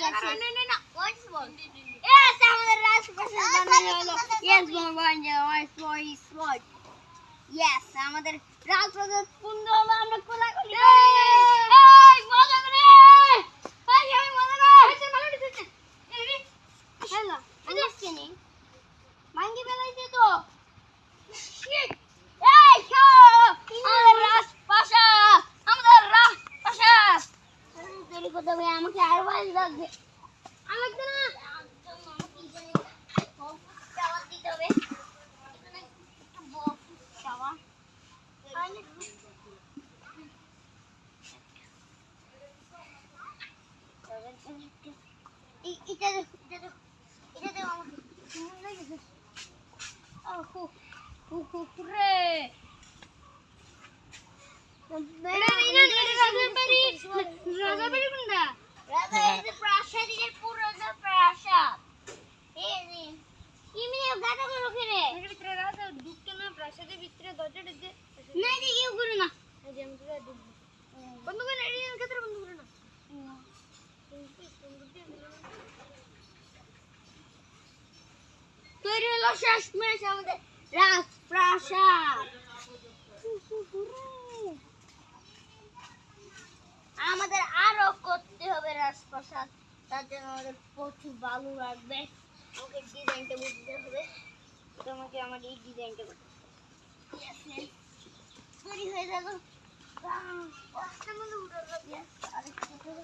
Yes, What's one? Yes, আমাদের রাজপ্রাসাদ বানানো হলো। Yes, Bangabandhu, what's what is what? Yes, আমাদের রাজপ্রাসাদ পূর্ণ হলো, আমরা কোলাকুলি করি। এই, মজা İçeri, içeri, içeri ama bununla gidiyor. Ah hu, hu hu hurre. Ben inan, ben razı beri, razı beri bunda. Razı beri প্রাসাদের পুরনো প্রাসাদ। ইমনি গাদা গুলো খেলে ভিতরে রাজা ঢুকতো না প্রাসাদের ভিতরে দরজাটা দিয়ে না কেউ করে না। যে আমি তোরা ঢুকবো বন্ধ করে এই ক্ষেত্রে বন্ধ করে না? তৈরি হলো শেষমেশ আমাদের রাজপ্রাসাদ আমাদের আরও করতে হবে রাজপ্রাসাদ তার জন্য আমাদের প্রচুর বালু লাগবে। আমাকে ডিজাইনটা বুঝতে হবে। তোমাকে আমার এই ডিজাইনটা করতে হবে। তৈরি হয়ে গেল। পাঁচটার মধ্যে উঠে গেল Yes, আরেকটু। করে,